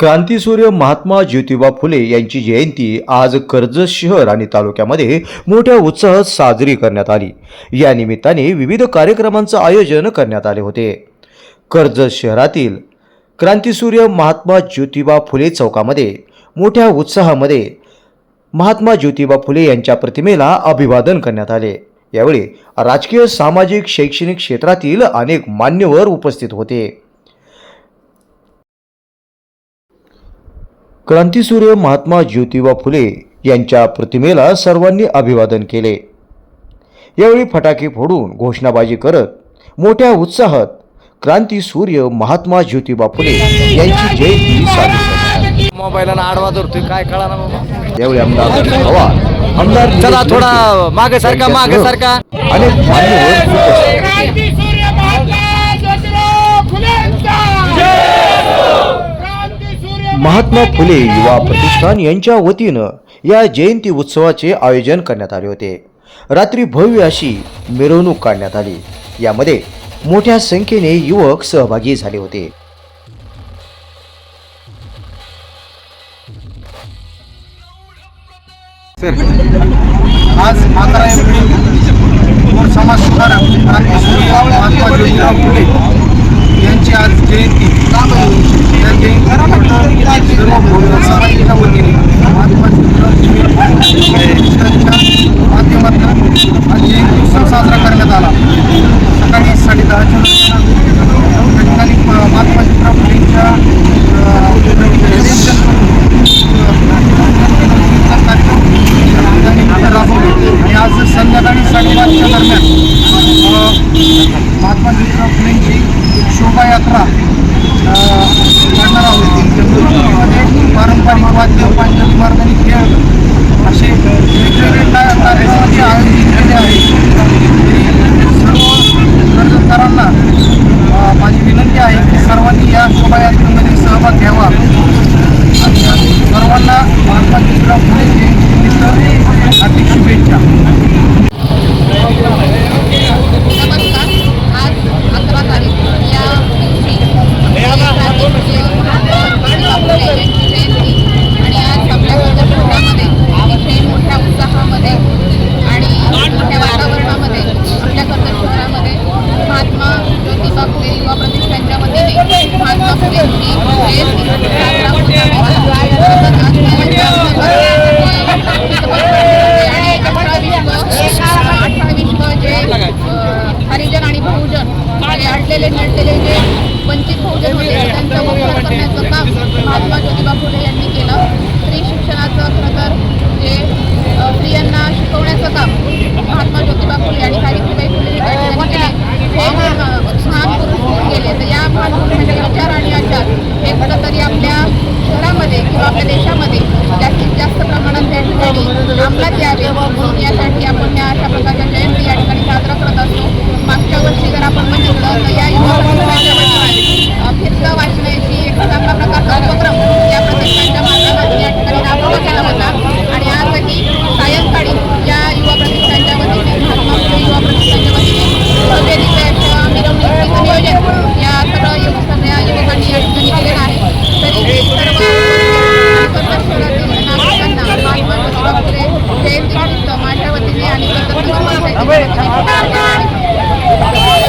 क्रांतीसूर्य महात्मा ज्योतिबा फुले यांची जयंती आज कर्जत शहर आणि तालुक्यामध्ये मोठ्या उत्साहात साजरी करण्यात आली. या निमित्ताने विविध कार्यक्रमांचं आयोजन करण्यात आले होते. कर्जत शहरातील क्रांतीसूर्य महात्मा ज्योतिबा फुले चौकामध्ये मोठ्या उत्साहामध्ये महात्मा ज्योतिबा फुले यांच्या प्रतिमेला अभिवादन करण्यात आले. यावेळी राजकीय सामाजिक शैक्षणिक क्षेत्रातील अनेक मान्यवर उपस्थित होते. क्रांतीसूर्य महात्मा ज्योतिबा फुले यांच्या प्रतिमेला सर्वांनी अभिवादन केले. यावेळी फटाके फोडून घोषणाबाजी करत मोठ्या उत्साहात क्रांतीसूर्य महात्मा ज्योतिबा फुले यांची जयंती साजरी. मोबाईलला आडवा धरतोय काय कळा यावेळी आमदार आमदार चला थोडा मागे सारखा मागे सारखा अनेक मान्यवर उपस्थित होते. क्रांती सूर्य महात्मा ज्योतिराव फुलेंचा क्रांती सूर्य महात्मा फुले युवा प्रतिष्ठान यांच्या वतीनं या जयंती उत्सवाचे आयोजन करण्यात आले होते. रात्री भव्य अशी मिरवणूक काढण्यात आली. यामध्ये मोठ्या संख्येने युवक सहभागी झाले होते. आज अकरा एप्रिल समाज सुधारक महात्मा ज्योतिराव फुले यांची आज जयंती. महात्मा ज्योतिराव माध्यमातून आज साजरा करण्यात आला महात्मा आणि आज संध्याकाळी दरम्यान महात्मा फुलेंची शोभायात्रा अ, आहोत. पारंपरिक वाद्य पांचाली मार्गाने खेळ असे वेगवेगळे का- कार्यक्रमाचे आयोजित केले आहे. सर्व कर्जदारांना माझी विनंती आहे की सर्वांनी या शोभायात्रेमध्ये सहभाग घ्यावा. आणि सर्वांना महात्मा ज्योतिराव फुले जयंतीनिमित्त हार्दिक शुभेच्छा नमस्कार आज अकरा तारीख या दिवशी क्रांतीसूर्य महात्मा ज्योतिबा फुले यांची जयंती आणि आज आपल्या कर्जत शहरामध्ये अतिशय मोठ्या उत्साहामध्ये आणि मोठ्या वातावरणामध्ये आपल्या कर्जत शहरामध्ये महात्मा ज्योतिबा फुले युवा प्रतिष्ठानच्या वतीने महात्मा फुलेंची जयंती साजरा होत आहे तसंच आज आणि अठरा विश्व अठरा विश्व जे अ, हरिजन आणि बहुजन जे अडलेले नडलेले जे वंचित बहुजन होते त्यांचं करण्याचं काम महात्मा ज्योतिबा फुले यांनी केलं. स्त्री शिक्षणाचं खरं तर जे स्त्रियांना शिकवण्याचं काम महात्मा ज्योतिबा फुले आणि सावित्रीबाई फुले हे केले. छान पुरुष गेले. तर या महान पुरुषांचे विचार आणि आचार हे कुठंतरी आपल्या शहरामध्ये किंवा आपल्या देशामध्ये जास्तीत जास्त प्रमाणात त्या ठिकाणी अंमलात यावे. म्हणून यासाठी आपण या अशा प्रकारच्या जयंती या ठिकाणी साजरा करत असतो. मागच्या वर्षी जर आपण बघितलं तर या युवा प्रतिष्ठानच्या वतीने अ, फिरतं वाचण्याची एक चांगला प्रकारचा उपक्रम या प्रतिष्ठानच्या माध्यमातून या ठिकाणी राबवला गेला होता आणि आजही सायंकाळी या युवा प्रतिष्ठानच्या वतीने महात्मा फुले युवा प्रतिष्ठानच्या वतीने भव्य दिव्याच्या मिरवणुकीचं नियोजन या सर्व युवक सगळ्या युवकांनी या ठिकाणी केलेलं आहे तरी सर्व कर्जत शहरातील नागरिकांना महात्मा ज्योतिबा फुले जयंतीनिमित्त माझ्या वतीने आणि कर्जत नगरपंचायतीच्या वतीने